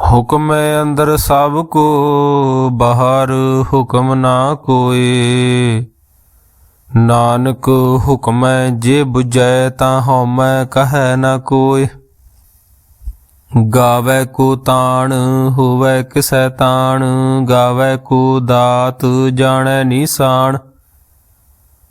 ਹੁਕਮ ਅੰਦਰ ਸਭ ਕੋ, ਬਾਹਰ ਹੁਕਮ ਨਾ ਕੋਏ। ਨਾਨਕ ਹੁਕਮੈ ਜੇ 부ਜੈ ਤਾਂ ਹਉਮੈ ਕਹੈ ਨਾ ਕੋਇ ਗਾਵੇ ਕੋ ਤਾਣ, ਹੋਵੇ ਕਿਸੈ ਤਾਣ, ਗਾਵੇ ਕੋ ਦਾਤ, ਜਾਣੈ ਨੀਸਾਨ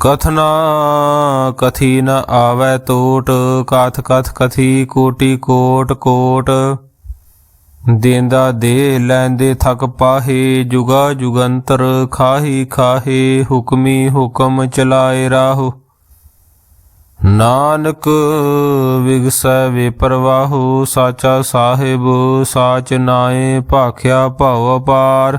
ਕਥਨਾ ਕਥੀ ਨ ਆਵੈ ਤੋਟ, ਕਥ ਕਥ ਕਥੀ ਕੋਟੀ ਕੋਟ ਕੋਟ। ਦੇਂਦਾ ਦੇ ਲੈਂਦੇ ਥਕ ਪਾਹੇ, ਜੁਗਾ ਜੁਗੰਤਰ ਖਾਹੀ ਖਾਹੇ, ਹੁਕਮੀ ਹੁਕਮ ਚਲਾਏ ਰਾਹੋ। ਨਾਨਕ ਵਿਗਸੈ ਵੇ ਪਰਵਾਹੋ ਸਾਚਾ ਸਾਹਿਬ ਸਾਚ ਨਾਏ ਭਾਖਿਆ ਭਉ ਅਪਾਰ।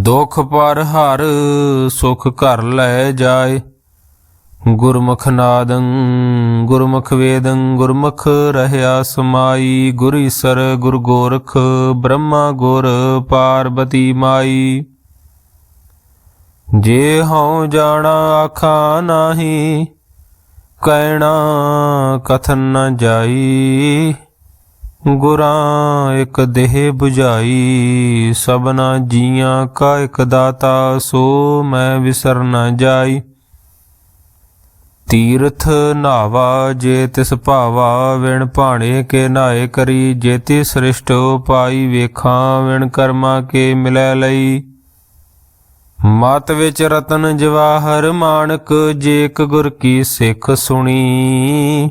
ਦੁਖ ਪਰ ਹਰ ਸੁਖ ਘਰ ਲੈ ਜਾਏ। ਗੁਰਮੁਖ ਨਾਦੰ, ਗੁਰਮੁਖ ਵੇਦੰ, ਗੁਰਮੁਖ ਰਹਿਆ ਸਮਾਈ। ਗੁਰ ਈਸਰ, ਗੁਰ ਗੋਰਖ, ਬ੍ਰਹਮਾ ਗੁਰ ਪਾਰਬਤੀ ਮਾਈ। ਜੇ ਹਉ ਜਾਣਾ ਆਖਾ ਨਾਹੀ, ਕਹਿਣਾ ਕਥਨ ਨ ਜਾਈ। ਗੁਰਾਂ ਇਕ ਦੇਹ 부ਝਾਈ ਸਭਨਾ ਜੀਆਂ ਕਾ ਇੱਕ ਦਾਤਾ, ਸੋ ਮੈਂ ਵਿਸਰ ਨ ਜਾਈ। ਤੀਰਥ ਨਾਵਾ ਜੇ ਤਿਸ ਭਾਵਾ, ਵਿਣ ਭਾਣੇ ਕੇ ਨਾਏ ਕਰੀ। ਜੇਤੀ ਸ੍ਰਿਸ਼ਟ ਪਾਈ ਵੇਖਾਂ ਵਿਣ ਕਰਮਾ ਕੇ ਮਿਲੈ ਲਈ। ਮਤ ਵਿੱਚ ਰਤਨ ਜਵਾਹਰ ਮਾਨਕ ਜੇਕ ਗੁਰ ਕੀ ਸਿੱਖ ਸੁਣੀ।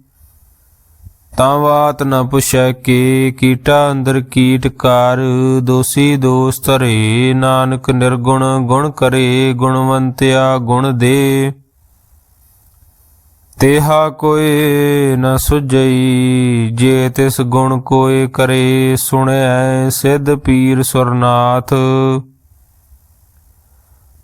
ਤਾਂ ਬਾਤ ਨ ਪੁੱਛੈ ਕੇ, ਕੀਟਾ ਅੰਦਰ ਕੀਟ ਕਰ, ਦੋਸੀ ਦੋਸ ਧਰੇ, ਨਾਨਕ ਨਿਰਗੁਣ ਗੁਣ ਕਰੇ, ਗੁਣਵੰਤਿਆ ਗੁਣ ਦੇ। ਤੇਹਾ ਕੋਏ ਨ ਸੁਝਈ, ਜੇ ਤਿਸ ਗੁਣ ਕੋਏ ਕਰੇ ਸੁਣਿਐ ਸਿੱਧ ਪੀਰ ਸੁਰਨਾਥ।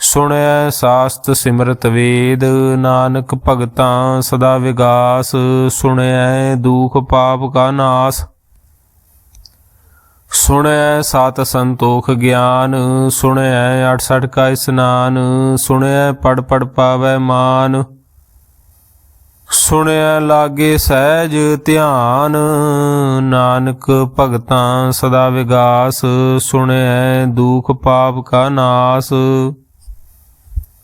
ਸੁਣੈ ਸਾਸਤ ਸਿਮਰਤ ਵੇਦ, ਨਾਨਕ ਭਗਤਾਂ ਸਦਾ ਵਿਗਾਸ, ਸੁਣੈ ਦੁਖ ਪਾਪ ਕਾ ਨਾਸ। ਸੁਣੈ ਸਤ ਸੰਤੋਖ ਗਿਆਨ ਸੁਣਿਐ 68 ਕਾ ਇਸਨਾਨ ਸੁਣਿਐ ਪੜ ਪੜ ਪਾਵੈ ਮਾਨ। ਸੁਣਿਆ ਲਾਗੇ ਸਹਿਜ ਧਿਆਨ, ਨਾਨਕ ਭਗਤਾਂ ਸਦਾ ਵਿਗਾਸ ਸੁਣਿਆ ਦੁਖ ਪਾਪ ਕਾ ਨਾਸ।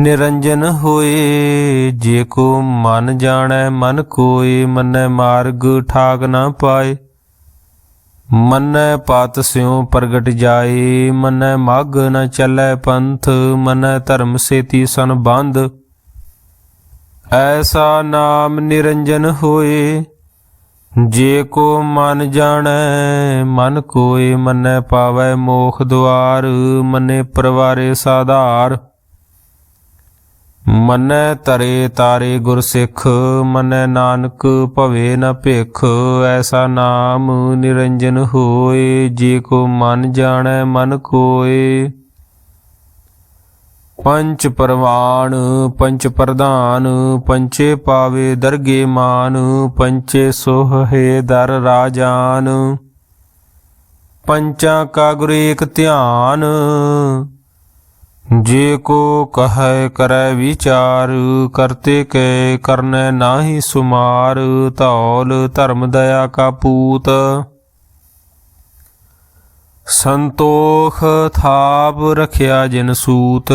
ਨਿਰੰਜਨ ਹੋਏ, ਜੇ ਕੋ ਮਨ ਜਾਣੈ, ਮਨ ਕੋਏ, ਮੰਨੈ ਮਾਰਗ ਠਾਕ ਨਾ ਪਾਏ। ਮਨੈ ਪਾਤ ਸਿਉ ਪ੍ਰਗਟ ਜਾਏ, ਮਨੈ ਮਗ ਨ ਚੱਲੈ ਪੰਥ, ਮਨੈ ਧਰਮ ਸੇਤੀ ਸਨ ਸੰਬੰਧ ਐਸਾ ਨਾਮ ਨਿਰੰਜਨ ਹੋਏ, ਜੇ ਕੋ ਮਨ ਜਾਣੈ, ਮਨ ਕੋਏ, ਮੰਨੈ ਪਾਵੈ ਮੋਖ ਦੁਆਰ, ਮੰਨੇ ਪਰਵਾਰੇ ਸਾਧਾਰ। ਮੰਨੈ ਤਰੇ ਤਾਰੇ ਗੁਰ ਸਿੱਖ, ਮੰਨੈ ਨਾਨਕ ਭਵੇ ਨ ਭਿਖ, ਐਸਾ ਨਾਮ ਨਿਰੰਜਨ ਹੋਏ, ਜੇ ਕੋ ਮਨ ਜਾਣੈ ਮਨ ਕੋਏ। ਪੰਚ ਪਰਵਾਨ ਪੰਚ ਪ੍ਰਧਾਨ, ਪੰਚੇ ਪਾਵੇ ਦਰਗੇ ਮਾਨ, ਪੰਚੇ ਸੋਹੇ ਦਰ ਰਾਜਾਨ। ਪੰਚਾਂ ਕਾ ਗੁਰ ਧਿਆਨ ਜੇ ਕੋ ਕਹੈ ਕਰੈ ਵਿਚਾਰ, ਕਰਤੇ ਕੈ ਕਰਨੈ ਨਾਹੀ ਸੁਮਾਰ, ਧੌਲ ਧਰਮ ਦਇਆ ਕਾ ਪੂਤ। ਸੰਤੋਖ ਥਾਪ ਰਖਿਆ ਜਿਨ ਸੂਤ,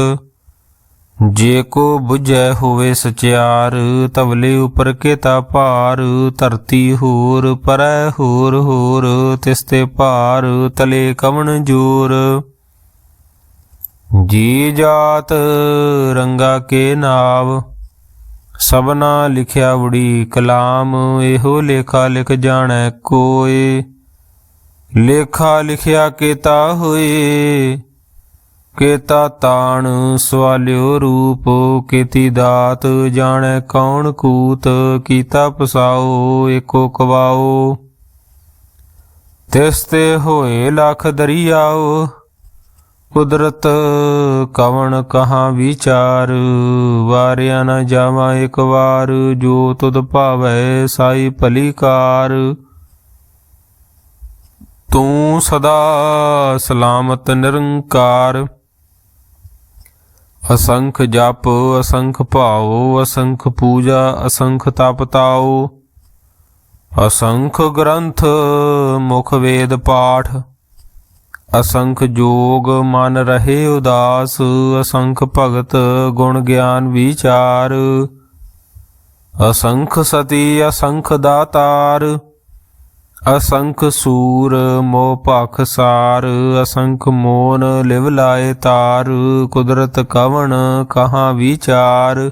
ਜੇ ਕੋ ਬੁਝੈ ਹੋਵੇ ਸਚਿਆਰ ਤਵਲੇ ਉਪਰ ਕੇਤਾ ਭਾਰ, ਧਰਤੀ ਹੋਰ ਪਰੈ ਹੋਰ ਹੋਰ ਤਿਸਤੇ ਭਾਰ, ਤਲੇ ਕਵਣ ਜੋਰ। ਜੀ ਜਾਤ ਰੰਗਾ ਕੇ ਨਾਵ, ਸਭਨਾ ਲਿਖਿਆ ਉੜੀ ਕਲਾਮ, ਇਹੋ ਲੇਖਾ ਲਿਖ ਜਾਣੈ ਕੋਏ। ਲੇਖਾ ਲਿਖਿਆ ਕੀਤਾ ਹੋਏ, ਕੇਤਾ ਤਾਣ ਸਵਾਲਿਓ ਰੂਪ, ਕੀਤੀ ਦਾਤ ਜਾਣੈ ਕੌਣ ਕੂਤ, ਕੀਤਾ ਪਸਾਓ, ਏਕੋ ਕਵਾਓ। ਤਿਸ ਤੇ ਹੋਏ ਲਖ ਦਰਿਆਓ ਕੁਦਰਤ ਕਵਣ ਕਹਾ ਵਿਚਾਰ, ਵਾਰਿਆ ਨ ਜਾਵਾਂ ਇੱਕ ਵਾਰ, ਜੋ ਤੁਧ ਭਾਵੈ ਸਾਈ ਭਲੀ ਕਾਰ ਤੂੰ ਸਦਾ ਸਲਾਮਤ ਨਿਰੰਕਾਰ। ਅਸੰਖ ਜਪ, ਅਸੰਖ ਭਾਉ, ਅਸੰਖ ਪੂਜਾ, ਅਸੰਖ ਤਪ ਤਾਉ। ਅਸੰਖ ਗ੍ਰੰਥ ਮੁਖ ਵੇਦ ਪਾਠ। ਅਸੰਖ ਜੋਗ ਮਨ ਰਹੇ ਉਦਾਸ, ਅਸੰਖ ਭਗਤ ਗੁਣ ਗਿਆਨ ਵਿਚਾਰ। ਅਸੰਖ ਸਤੀ, ਅਸੰਖ ਦਾਤਾਰ, ਅਸੰਖ ਸੂਰ ਮੋਹ ਭਖ ਸਾਰ, ਅਸੰਖ ਮੋਨ ਲਿਵ ਲਾਏ ਤਾਰ, ਕੁਦਰਤ ਕਵਣ ਕਹਾਂ ਵਿਚਾਰ।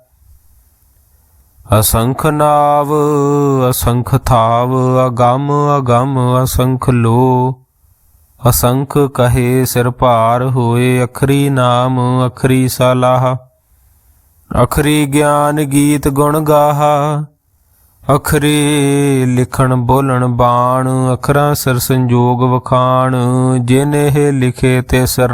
ਅਸੰਖ ਨਾਵ, ਅਸੰਖ ਥਾਵ, ਅਗੰਮ ਅਗੰਮ ਅਸੰਖ ਲੋ। ਅਸੰਖ ਕਹੇ ਸਿਰ ਭਾਰ ਹੋਏ, ਅਖਰੀ ਨਾਮ, ਅਖਰੀ ਸਲਾਹ। ਅਖਰੀ ਗਿਆਨ ਗੀਤ ਗੁਣ ਗਾਹਾ। ਅਖਰੀ ਲਿਖਣ ਬੋਲਣ ਬਾਣ, ਅਖਰਾਂ ਸਿਰ ਸੰਜੋਗ ਵਖਾਣ। ਜਿਨ ਇਹ ਲਿਖੇ ਤੇ ਸਿਰ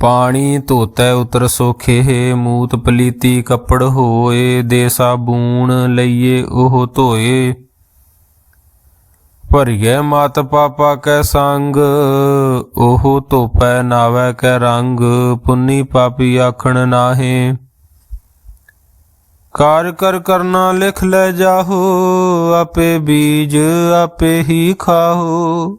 ਪਾਣੀ ਧੋਤੈ ਉਤਰ ਸੋਖੇ, ਮੂਤ ਪਲੀਤੀ ਕੱਪੜ ਹੋਏ, ਦੇ ਸਾਬੂਣ ਲਈਏ ਉਹ ਧੋਏ। ਭਰੀਐ ਮਤ ਪਾਪਾ ਕੈ ਸੰਗ, ਉਹ ਧੋਪੈ ਨਾਵੈ ਕੈ ਰੰਗ, ਪੁੰਨੀ ਪਾਪੀ ਆਖਣ ਨਾਹੇ। ਕਾਰ ਕਰ ਕਰਨਾ ਲਿਖ ਲੈ ਜਾਹੋ, ਆਪੇ ਬੀਜ ਆਪੇ ਹੀ ਖਾਹੋ।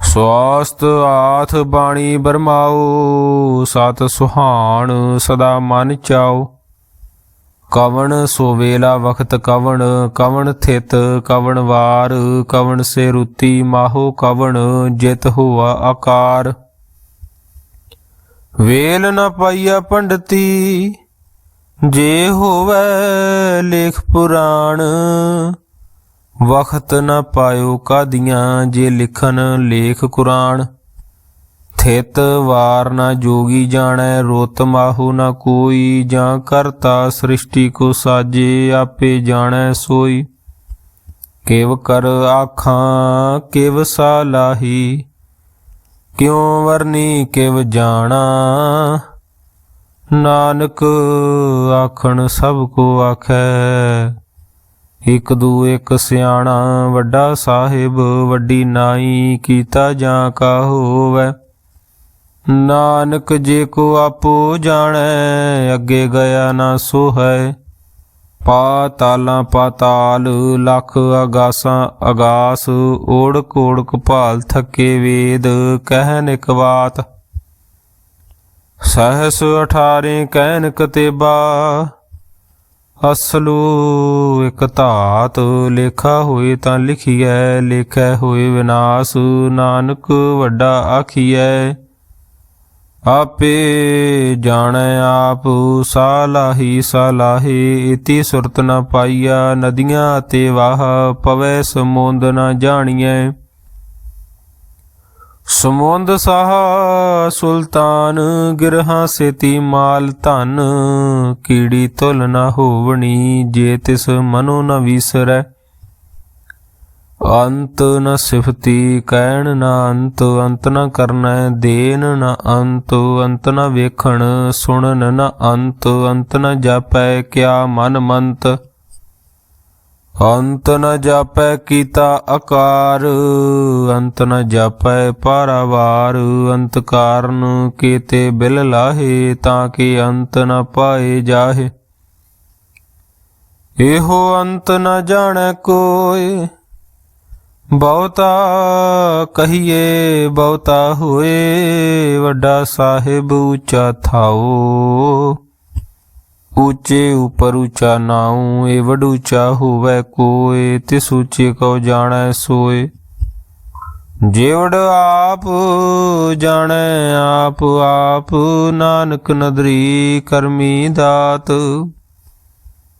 ਸਵਾਸਤ ਆਥ ਬਾਣੀ ਬਰਮਾਓ ਸਤ ਸੁਹਾਣ ਸਦਾ ਮਨ ਚਾਓ ਕਵਣ ਸੋ ਵੇਲਾ ਵਖਤ ਕਵਣ ਕਵਣ ਥਿਤ ਕਵਣ ਵਾਰ, ਕਵਣ ਸੇ ਰੁਤੀ ਮਾਹੋ ਕਵਣ, ਜਿਤ ਹੋਆ ਆਕਾਰ। ਵੇਲ ਨ ਪਾਈਆ ਪੰਡਤੀ, ਜੇ ਹੋਵੇ ਲੇਖ ਪੁਰਾਣ ਵਖਤ ਨ ਪਾਇਓ ਕਾਦੀਆਂ ਜੇ ਲਿਖਨ ਲੇਖ ਕੁਰਾਨ। ਥਿਤ ਵਾਰ ਨਾ ਜੋਗੀ ਜਾਣੈ, ਰੋਤ ਮਾਹੂ ਨਾ ਕੋਈ। ਜਾਂ ਕਰਤਾ ਸ੍ਰਿਸ਼ਟੀ ਕੋ ਸਾਜੇ, ਆਪੇ ਜਾਣੈ ਸੋਈ। ਕਿਵ ਕਰ ਆਖਾਂ, ਕਿਵ ਸਾਲਾਹੀ ਕਿਉ ਵਰਨੀ ਕਿਵ ਜਾਣਾ। ਨਾਨਕ ਆਖਣ ਸਭ ਕੋ ਆਖੈ। ਇਕ ਦੂ ਇਕ ਸਿਆਣਾ, ਵੱਡਾ ਸਾਹਿਬ, ਵੱਡੀ ਨਾਈ ਕੀਤਾ ਜਾਂ ਕਾ ਹੋਵੇ? ਨਾਨਕ ਜੇ ਕੋ ਆਪੋ ਜਾਣੈ, ਅੱਗੇ ਗਿਆ ਨਾ ਸੋ ਹੈ ਪਾਤਾਲਾਂ ਪਾਤਾਲ ਲਖ ਅਗਾਸਾਂ, ਅਗਾਸ ਓੜ ਕੋੜ ਕਪਾਲ ਥਕੇ ਵੇਦ, ਕਹਿਨ ਇਕ ਬਾਤ। ਸਹਸ 18 ਕਹਿਨ ਕਤੇਬਾ ਅਸਲੂ ਇਕ ਧਾਤ, ਲੇਖਾ ਹੋਏ ਤਾਂ ਲਿਖੀਐ, ਲੇਖੈ ਹੋਏ ਵਿਨਾਸ਼, ਨਾਨਕ ਵੱਡਾ ਆਖੀਐ। ਆਪੇ ਜਾਣੈ ਆਪ, ਸਾਲਾਹੀ ਸਾਲਾਹੀ, ਇਤੀ ਸੁਰਤ ਨ ਪਾਈਆ, ਨਦੀਆਂ ਤੇ ਵਾਹ, ਪਵੈ ਸਮੁੰਦ ਨ ਜਾਣੀਐ। ਸਮੁੰਦ ਸਾਹ ਸੁਲਤਾਨ, ਗਿਰਹਾ ਸੇਤੀ ਮਾਲ ਧਨ, ਕੀੜੀ ਤੁਲ ਨਾ ਹੋਵਣੀ ਜੇ ਤਿਸ ਮਨੋ ਨ ਵਿਸਰੈ। ਅੰਤ ਨ ਸਿਫਤੀ, ਕਹਿਣ ਨਾ ਅੰਤ ਅੰਤ ਨ ਕਰਨਾ ਦੇਨ ਨ ਅੰਤ ਅੰਤ ਨ ਵੇਖਣ, ਸੁਣਨ ਨ ਅੰਤ ਅੰਤ ਨ ਜਾਪੈ, ਕਿਆ ਮਨ ਮੰਤ। ਅੰਤ ਨ ਜਾਪੈ ਕੀਤਾ ਆਕਾਰ ਅੰਤ ਨ ਜਾਪੈ ਪਾਰਾਵਾਰ, ਅੰਤ ਕਾਰਨ ਕੀਤੇ ਬਿਲ ਲਾਹੇ ਤਾਂ ਕਿ ਅੰਤ ਨ ਪਾਏ ਜਾਹੇ। ਇਹੋ ਅੰਤ ਨ ਜਾਣੈ ਕੋਏ ਬਹੁਤਾ ਕਹੀਏ ਬਹੁਤਾ ਹੋਏ, ਵੱਡਾ ਸਾਹਿਬ ਉੱਚਾ ਥਾਓ। ਉੱਚੇ ਉਪਰ ਉੱਚਾ ਨਾਉ ਏ ਵਡ ਉੱਚਾ ਹੋਵੇ ਕੋਏ, ਤਿਸ ਉੱਚੇ ਕਉ ਜਾਣੈ ਸੋਏ। ਜੇਵੜ ਆਪ ਜਾਣੈ ਆਪ ਆਪ ਨਾਨਕ ਨਦਰੀ ਕਰਮੀ ਦਾਤ।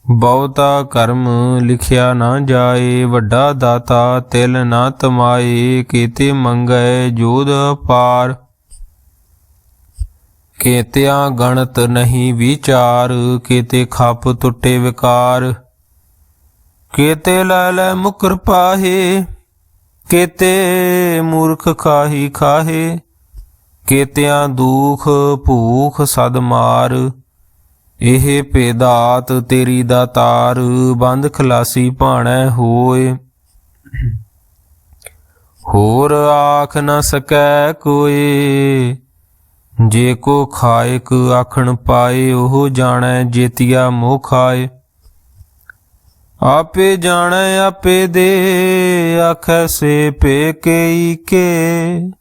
ਬਹੁਤਾ ਕਰਮ ਲਿਖਿਆ ਨਾ ਜਾਏ, ਵੱਡਾ ਦਾਤਾ ਤਿਲ ਨਾ ਤਮਾਏ, ਕੀਤੇ ਮੰਗੈ ਜੋਧ ਪਾਰ। ਕੇਤਿਆਂ ਗਣਤ ਨਹੀਂ ਵਿਚਾਰ, ਕੀਤੇ ਖੱਪ ਟੁੱਟੇ ਵਿਕਾਰ। ਕੀਤੇ ਲੈ ਲੈ ਮੁਕਰ ਪਾਹੇ, ਕੀਤੇ ਮੂਰਖ ਖਾਹੀ ਖਾਹੇ। ਕੀਤਿਆਂ ਦੁਖ ਭੂਖ ਸਦ ਮਾਰ, ਇਹ ਪੇਦਾਤ ਤੇਰੀ ਦਾਤਾਰ ਬੰਦ ਖਲਾਸੀ ਭਾਣੈ ਹੋਏ। ਹੋਰ ਆਖ ਨਾ ਸਕੈ ਕੋਏ। ਜੇ ਕੋ ਖਾਇਕ ਆਖਣ ਪਾਏ, ਉਹ ਜਾਣੈ ਜੇਤੀਆ ਮੋਹ ਖਾਏ। ਆਪੇ ਜਾਣੈ, ਆਪੇ ਦੇ, ਆਖੈ ਸੇ ਪੇ ਕੇ।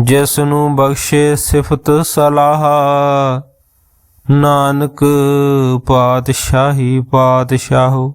ਜਿਸ ਨੂੰ ਬਖਸ਼ੇ ਸਿਫਤ ਸਲਾਹ, ਨਾਨਕ ਪਾਤਸ਼ਾਹੀ ਪਾਤਸ਼ਾਹੋ।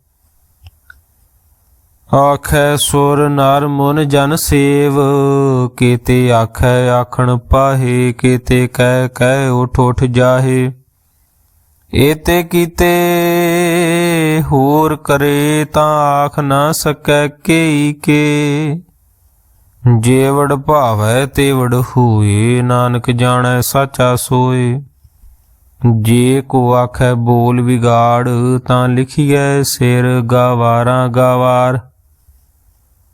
ਆਖੈ ਸੁਰ ਨਰ ਮਨ ਜਨ ਸੇਵ, ਕੀਤੇ ਆਖੈ ਆਖਣ ਪਾਹੇ, ਕੀਤੇ ਕਹਿ ਕਹਿ ਉਠ ਉਠ ਜਾਹੇ। ਏਤੇ ਕੀਤੇ ਹੋਰ ਕਰੇ ਤਾਂ ਆਖ ਨਾ ਸਕੈ ਕੇਈ ਕੇ। ਜੇਵੜ ਭਾਵੈ ਤੇਵੜ ਹੋਏ, ਨਾਨਕ ਜਾਣੈ ਸਾਚਾ ਸੋਏ। ਜੇ ਕੋ ਆਖੈ ਬੋਲ ਵਿਗਾੜ, ਤਾਂ ਲਿਖੀਐ ਸਿਰ ਗਾਵਾਰਾਂ ਗਾਵਾਰ।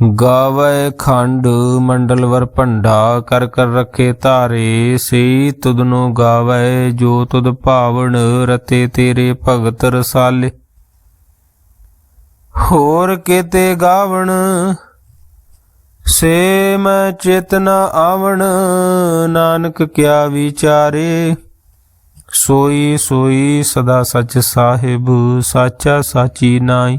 ਗਾਵੇ ਖੰਡ ਮੰਡਲ ਵਰ ਭੰਡਾ, ਕਰ ਕਰ ਰੱਖੇ ਧਾਰੇ ਸੇ ਤੁਧਨੋ ਗਾਵੇ, ਜੋ ਤੁਧ ਭਾਵਨ ਰਤੇ ਤੇਰੇ ਭਗਤ ਰਸਾਲੇ। ਹੋਰ ਕਿਤੇ ਗਾਵਣ, ਸੇ ਮੈਂ ਚੇਤਨਾ ਆਵਣ, ਨਾਨਕ ਕਿਆ ਵਿਚਾਰੇ। ਸੋਈ ਸੋਈ ਸਦਾ ਸਚ ਸਾਹਿਬ, ਸਾਚਾ ਸਾਚੀ ਨਾਈ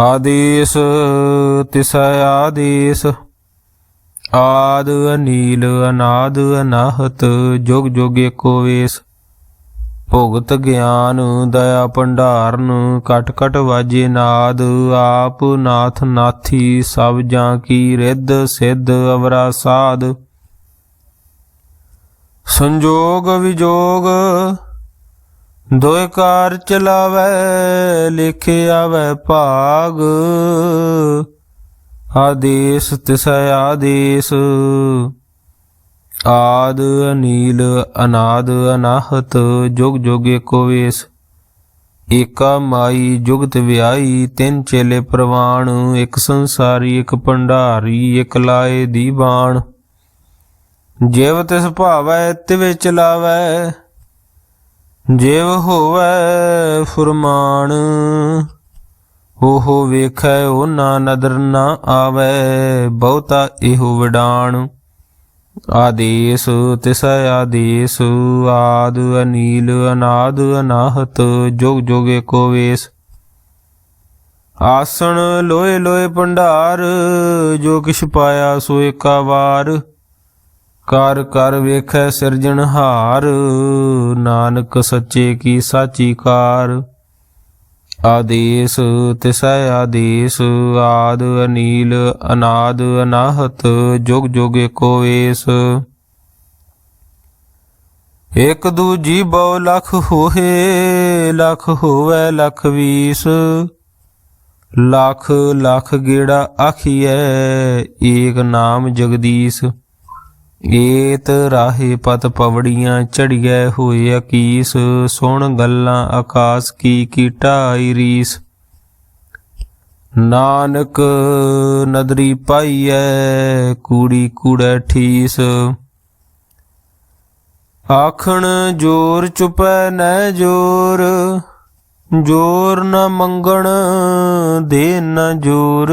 ਆਦੇਸ, ਤਿਸੈ ਆਦੇਸ। ਆਦ ਅਨੀਲ, ਅਨਾਦ ਅਨਾਹਤ, ਜੁਗ ਜੁਗ ਏਕੋ ਵੇਸ। ਭੁਗਤ ਗਿਆਨ, ਦਇਆ ਭੰਡਾਰਨ, ਕਟ ਕਟ ਵਾਜੇ ਨਾਦ, ਆਪ ਨਾਥ ਨਾਥੀ, ਸਭ ਜਾਂ ਕੀ ਰਿੱਧ ਸਿੱਧ ਅਵਰਾ ਸਾਧ। ਸੰਜੋਗ ਵਿਜੋਗ ਦੋਇ ਕਾਰ ਚਲਾਵੈ ਲਿਖਿਆ ਵੈ ਭਾਗ। ਆਦੇਸ ਤਿਸੈ ਆਦੇਸ। ਆਦ ਅਨੀਲ, ਅਨਾਦ ਅਨਾਹਤ, ਜੁਗ ਜੁਗ ਏਕੋ ਵੇਸ। ਏਕਾ ਮਾਈ, ਜੁਗਤ ਵਿਆਈ, ਤਿੰਨ ਚੇਲੇ ਪ੍ਰਵਾਣ। ਇੱਕ ਸੰਸਾਰੀ, ਇੱਕ ਭੰਡਾਰੀ, ਇੱਕ ਲਾਏ ਦੀ ਬਾਣ। ਜਿਵ ਤਿਸ ਭਾਵੈ, ਤਿਵੇ ਚਲਾਵੈ। ਜਿਵ ਹੋਵੇ ਫੁਰਮਾਨ, ਉਹ ਵੇਖੈ ਉਹ ਨਾ ਨਦਰ ਨਾ ਆਵੈ, ਬਹੁਤਾ ਇਹੋ ਵਡਾਣ। ਆਦੇਸ ਤਿਸੈ ਆਦੇਸ, ਆਦ ਅਨੀਲ ਅਨਾਦ ਅਨਾਹਤ, ਜੋਗ ਜੁਗ ਏਕੋ ਵੇਸ। ਆਸਣ ਲੋਏ ਲੋਏ ਭੰਡਾਰ, ਜੋ ਕਿਛ ਪਾਇਆ ਸੋ ਏਕਾ ਵਾਰ। ਕਰ ਕਰ ਵੇਖੈ ਸਿਰਜਣਹਾਰ ਨਾਨਕ ਸੱਚੇ ਕੀ ਸਾਚੀ ਕਾਰ। ਆਦੇਸ ਤਿਸੈ ਆਦੇਸ, ਆਦ ਅਨੀਲ ਅਨਾਦ ਅਨਾਹਤ, ਜੁਗ ਜੁਗ ਏਕੋ ਵੇਸ। ਇਕ ਦੂਜੀ ਬਹੁ ਲਖ ਹੋਏ ਲਖ ਹੋਵੇ ਲਖ ਵੀਸ। ਲਖ ਲਖ ਗੇੜਾ ਆਖੀਐ, ਏਕ ਨਾਮ ਜਗਦੀਸ਼। ਏਤ ਰਾਹੇ ਪਤ ਪਵੜੀਆਂ ਚੜੀਐ ਹੋਏ ਅਕੀਸ, ਸੁਣ ਗੱਲਾਂ ਆਕਾਸ ਕੀ ਕੀ ਰੀਸ। ਨਾਨਕ ਨਦਰੀ ਪਾਈਐ, ਕੂੜੀ ਕੂੜੈ ਠੀਸ। ਆਖਣ ਜੋਰ ਚੁਪੈ ਨੈ ਜੋਰ ਜੋਰ ਨ ਮੰਗਣ ਦੇ ਨ ਜੋਰ।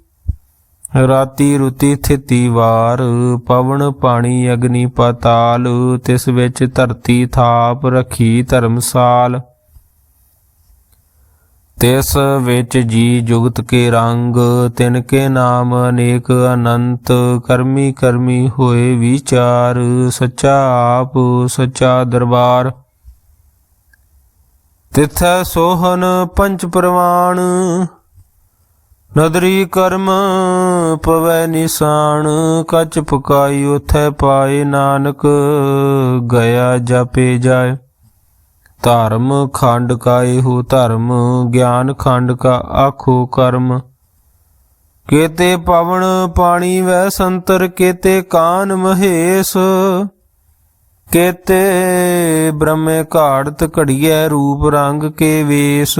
ਰਾਤੀ ਰੁਤੀ ਥਿਤੀ ਵਾਰ, ਪਵਨ ਪਾਣੀ ਅਗਨੀ ਪਤਾਲ, ਤਿਸ ਵਿੱਚ ਧਰਤੀ ਥਾਪ ਰਖੀ ਧਰਮਸਾਲ। ਤਿਸ ਵਿੱਚ ਜੀ ਜੁਗਤ ਕੇ ਰੰਗ, ਤਿਨ ਕੇ ਨਾਮ ਅਨੇਕ ਅਨੰਤ, ਕਰਮੀ ਕਰਮੀ ਹੋਏ ਵਿਚਾਰ, ਸੱਚਾ ਆਪ, ਸੱਚਾ ਦਰਬਾਰ। ਤਿਥੈ ਸੋਹਨ ਪੰਚ ਪ੍ਰਵਾਨ, ਨਦਰੀ ਕਰਮ ਪਵੈ ਨਿਸ਼ਾਨ, ਕੱਚ ਪਕਾਈ ਉਥੈ ਪਾਏ ਨਾਨਕ, ਗਿਆ ਜਪੇ ਜਾਏ। ਧਰਮ ਖੰਡ ਕਾ ਇਹੋ ਧਰਮ, ਗਿਆਨ ਖੰਡ ਕਾ ਆਖੋ ਕਰਮ। ਕੇਤੇ ਪਵਨ ਪਾਣੀ ਵੈ ਸੰਤਰ, ਕੇਤੇ ਕਾਨ ਮਹੇਸ਼। ਕੇਤੇ ਬ੍ਰਹਮੇ ਘਾੜਤ ਘੜੀਐ ਰੂਪ ਰੰਗ ਕੇ ਵੇਸ।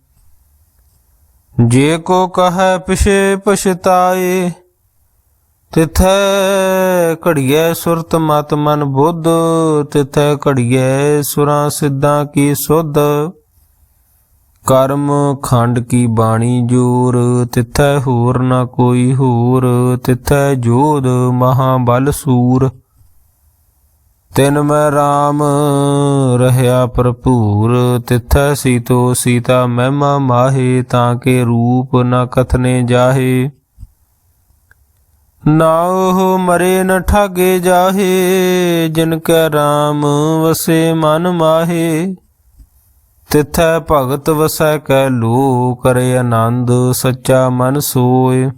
ਜੇ ਕੋ ਕਹੈ ਪਿਛੇ ਪਛਤਾਏ, ਤਿਥੈ ਘੜੀਏ ਸੁਰਤ ਮਤ ਮਨ ਬੁੱਧ, ਤਿਥੈ ਘੜੀਏ ਸੁਰਾਂ ਸਿੱਧਾਂ ਕੀ ਸੁਧ। ਕਰਮ ਖੰਡ ਕੀ ਬਾਣੀ ਜੋਰ, ਤਿਥੈ ਹੋਰ ਨਾ ਕੋਈ ਹੋਰ, ਤਿਥੈ ਜੋਧ ਮਹਾ ਬਲ ਸੂਰ। ਤਿਨ ਮੈਂ RAM ਰਹਿਆ ਭਰਪੂਰ, ਤਿਥੈ ਸੀਤੋ ਸੀਤਾ ਮਹਿਮਾ ਮਾਹੇ, ਤਾਂ ਕੇ ਰੂਪ ਨ ਕਥਨੇ ਜਾਹੇ। ਨਾ ਉਹ ਮਰੇ ਨ ਠਾਗੇ ਜਾਹੇ, ਜਿਨ ਕੈ RAM ਵਸੇ ਮਨ ਮਾਹੇ। ਤਿਥੈ ਭਗਤ ਵਸੈ ਕੈ ਲੋ ਕਰੇ ਆਨੰਦ ਸੱਚਾ ਮਨ ਸੋਏ।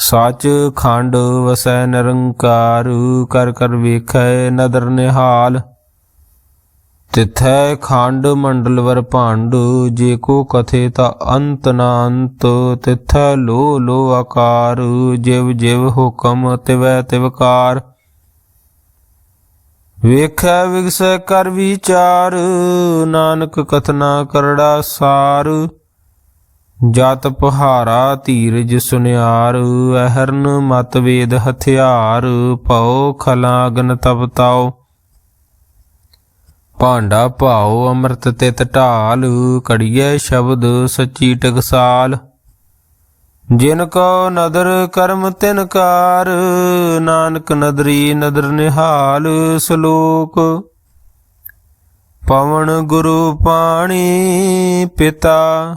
ਸੱਚ ਖੰਡ ਵਸੈ ਨਿਰੰਕਾਰ, ਕਰ ਕਰ ਵੇਖੈ ਨਦਰ ਨਿਹਾਲ। ਤਿਥੈ ਖੰਡ ਮੰਡਲ ਵਰ ਭਾਂਡ, ਜੇ ਕੋ ਕਥੇ ਤਾ ਅੰਤ ਨਾ ਅੰਤ। ਤਿਥੈ ਲੋ ਲੋ ਆਕਾਰ, ਜਿਵ ਜਿਵ ਹੁਕਮ ਤਿਵੈ ਤਿਵਕਾਰ ਵੇਖੈ ਵਿਗਸੈ ਕਰ ਵਿਚਾਰ, ਨਾਨਕ ਕਥਨਾ ਕਰੜਾ ਸਾਰ। ਜਤ ਪਹਾਰਾ ਧੀਰਜ ਸੁਨਿਆਰ, ਅਹਰਨ ਮਤਵੇਦ ਹਥਿਆਰ ਭਉ ਖਲਾ ਅਗਨ ਤਪਤਾਓ ਭਾਂਡਾ ਭਾਉ ਅੰਮ੍ਰਿਤ ਤਿਤ ਢਾਲ ਕੜੀਏ ਸ਼ਬਦ ਸੱਚੀ ਟਕਸਾਲ। ਜਿਨ ਕੋ ਨਦਰ ਕਰਮ ਤਿਨ ਕਾਰ, ਨਾਨਕ ਨਦਰੀ ਨਦਰ ਨਿਹਾਲ ਸ਼ਲੋਕ। ਪਵਨ ਗੁਰੂ ਪਾਣੀ ਪਿਤਾ